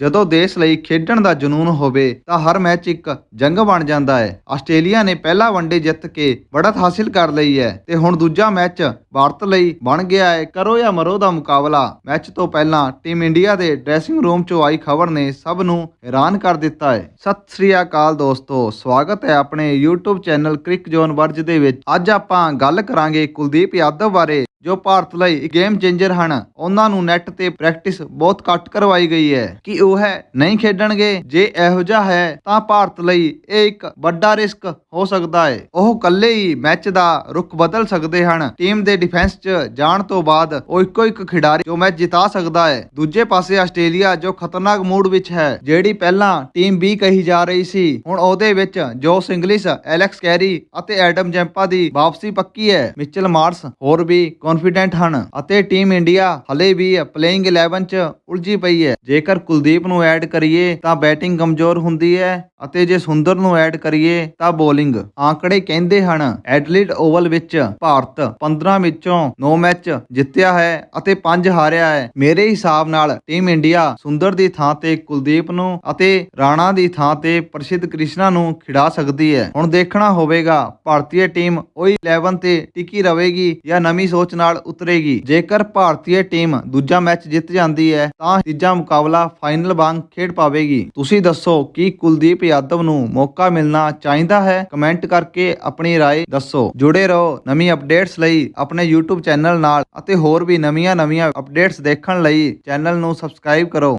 ਜਦੋਂ ਦੇਸ਼ ਲਈ ਖੇਡਣ ਦਾ ਜਨੂਨ ਹੋਵੇ ਤਾਂ ਹਰ ਮੈਚ ਇੱਕ ਜੰਗ ਬਣ ਜਾਂਦਾ ਹੈ। ਆਸਟ੍ਰੇਲੀਆ ਨੇ ਪਹਿਲਾ ਵਨਡੇ ਜਿੱਤ ਕੇ ਬੜਤ ਹਾਸਿਲ ਕਰ ਲਈ ਹੈ ਤੇ ਹੁਣ ਦੂਜਾ ਮੈਚ ਭਾਰਤ ਲਈ ਬਣ ਗਿਆ ਹੈ। ਕਰੋ ਜਾਂ ਮਰੋ ਦਾ ਮੁਕਾਬਲਾ। ਮੈਚ ਤੋਂ ਪਹਿਲਾਂ ਟੀਮ ਇੰਡੀਆ ਦੇ ਡਰੈਸਿੰਗ ਰੂਮ 'ਚੋਂ ਆਈ ਖਬਰ ਨੇ ਸਭ ਨੂੰ ਹੈਰਾਨ ਕਰ ਦਿੱਤਾ ਹੈ। ਸਤਿ ਸ੍ਰੀ ਅਕਾਲ ਦੋਸਤੋ, ਸਵਾਗਤ ਹੈ ਆਪਣੇ YouTube ਚੈਨਲ ਕ੍ਰਿਕ ਜ਼ੋਨ ਵਰਜ ਦੇ ਵਿੱਚ। ਅੱਜ ਆਪਾਂ ਗੱਲ ਕਰਾਂਗੇ ਕੁਲਦੀਪ ਯਾਦਵ ਬਾਰੇ। ਜੋ ਭਾਰਤ ਲਈ ਗੇਮ ਚੇਂਜਰ ਹਨ, ਉਹਨਾਂ ਨੂੰ ਨੈਟ ਤੇ ਪ੍ਰੈਕਟਿਸ ਬਹੁਤ ਘੱਟ ਕਰਵਾਈ ਗਈ ਹੈ। ਕਿ ਉਹ ਹੈ? ਨਹੀਂ ਖੇਡਣਗੇ। ਜੇ ਇਹੋ ਜਿਹਾ ਹੈ, ਤਾਂ ਭਾਰਤ ਲਈ ਇਹ ਇੱਕ ਵੱਡਾ ਰਿਸਕ ਹੋ ਸਕਦਾ ਹੈ। ਉਹ ਇਕੱਲੇ ਹੀ ਮੈਚ ਦਾ ਰੁਖ ਬਦਲ ਸਕਦੇ ਹਨ। ਟੀਮ ਦੇ ਡਿਫੈਂਸ 'ਚ ਜਾਣ ਤੋਂ ਬਾਅਦ ਉਹ ਇੱਕੋ ਇੱਕ ਖਿਡਾਰੀ ਜੋ ਮੈਚ ਜਿਤਾ ਸਕਦਾ ਹੈ। ਦੂਜੇ ਪਾਸੇ ਆਸਟ੍ਰੇਲੀਆ ਜੋ ਖਤਰਨਾਕ ਮੂਡ ਵਿੱਚ ਹੈ, ਜਿਹੜੀ ਪਹਿਲਾਂ ਟੀਮ B ਕਹੀ ਜਾ ਰਹੀ ਸੀ, ਹੁਣ ਉਹਦੇ ਵਿੱਚ ਜੋ ਸਿੰਗਲਿਸ ਐਲੈਕਸ ਕੈਰੀ ਅਤੇ ਐਡਮ ਜੈਂਪਾ ਦੀ ਵਾਪਸੀ ਪੱਕੀ ਹੈ। ਮਿਚਲ ਮਾਰਸ ਹੋਰ ਵੀ ਕੌਨਫੀਡੈਂਟ ਹਨ ਅਤੇ ਟੀਮ ਇੰਡੀਆ ਹਲੇ ਵੀ ਪਲੇਇੰਗ 11 ਚ ਉਲਝੀ ਪਈ ਹੈ। ਜੇਕਰ ਕੁਲਦੀਪ ਨੂੰ ਐਡ ਕਰੀਏ ਤਾਂ ਬੈਟਿੰਗ ਕਮਜ਼ੋਰ ਹੁੰਦੀ ਹੈ ਅਤੇ ਜੇ ਸੁੰਦਰ ਨੂੰ ਐਡ ਕਰੀਏ ਤਾਂ ਬੋਲਿੰਗ ਆંકੜੇ ਕਹਿੰਦੇ ਹਨ ਐਡਲਿਡ ਓਵਲ ਵਿੱਚ ਭਾਰਤ 15 ਵਿੱਚੋਂ 9 ਮੈਚ ਜਿੱਤਿਆ ਹੈ ਅਤੇ 5 ਹਾਰਿਆ ਹੈ। ਮੇਰੇ ਹਿਸਾਬ ਨਾਲ ਟੀਮ ਇੰਡੀਆ ਸੁੰਦਰ ਦੀ ਥਾਂ ਤੇ ਕੁਲਦੀਪ ਨੂੰ ਅਤੇ ਰਾਣਾ ਦੀ ਥਾਂ ਤੇ ਪ੍ਰਸਿੱਧ ਕ੍ਰਿਸ਼ਨਾ ਨੂੰ ਖਿਡਾ ਸਕਦੀ ਹੈ। ਹੁਣ ਦੇਖਣਾ ਹੋਵੇਗਾ, ਭਾਰਤੀ ਟੀਮ ਉਹੀ 11 ਤੇ ਟਿਕੀ ਰਹੇਗੀ ਜਾਂ ਨਵੀਂ ਸੋਚ ਨਾਲ ਨਾਲ ਉਤਰੇਗੀ ਜੇਕਰ ਭਾਰਤੀ ਟੀਮ ਦੂਜਾ ਮੈਚ ਜਿੱਤ ਜਾਂਦੀ ਹੈ ਤਾਂ ਤੀਜਾ ਮੁਕਾਬਲਾ ਫਾਈਨਲ ਵਾਂਗ ਖੇਡ ਪਾਵੇਗੀ ਤੁਸੀਂ ਦੱਸੋ ਕੀ ਕੁਲਦੀਪ ਯਾਦਵ ਨੂੰ ਮੌਕਾ ਮਿਲਣਾ ਚਾਹੀਦਾ ਹੈ ਕਮੈਂਟ ਕਰਕੇ ਆਪਣੀ رائے ਦੱਸੋ ਜੁੜੇ ਰਹੋ ਨਵੀਂ ਅਪਡੇਟਸ ਲਈ ਆਪਣੇ YouTube ਚੈਨਲ ਨਾਲ ਅਤੇ ਹੋਰ ਵੀ ਨਵੀਆਂ-ਨਵੀਆਂ ਅਪਡੇਟਸ ਦੇਖਣ ਲਈ ਚੈਨਲ ਨੂੰ ਸਬਸਕ੍ਰਾਈਬ ਕਰੋ